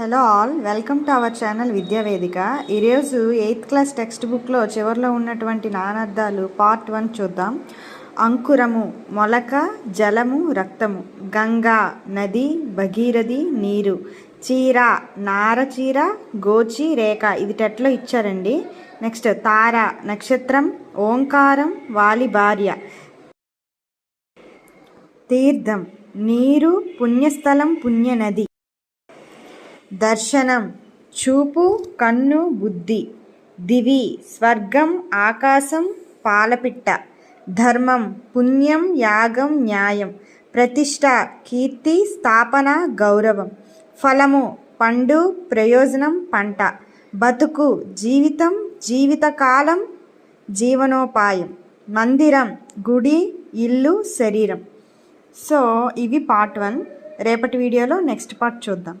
Hello all welcome to our channel Vidyavedika ఈరోజు eighth class text బుక్లో చివరిలో ఉన్నటువంటి నానార్థాలు పార్ట్ వన్ చూద్దాం. అంకురము మొలక జలము రక్తము. గంగా నది భగీరథి నీరు. చీర నార చీర గోచి రేఖ. ఇది టెట్లో ఇచ్చారండి. నెక్స్ట్ తార నక్షత్రం ఓంకారం వాలి భార్య. తీర్థం నీరు పుణ్యస్థలం పుణ్యనది. దర్శనం. చూపు కన్ను బుద్ధి. దివి స్వర్గం ఆకాశం పాలపిట్ట. ధర్మం పుణ్యం యాగం న్యాయం. ప్రతిష్ట కీర్తి స్థాపన గౌరవం. ఫలము పండు ప్రయోజనం పంట. బతుకు జీవితం జీవితకాలం జీవనోపాయం. మందిరం గుడి ఇల్లు శరీరం. సో ఇవి పార్ట్ వన్. రేపటి వీడియోలో నెక్స్ట్ పార్ట్ చూద్దాం.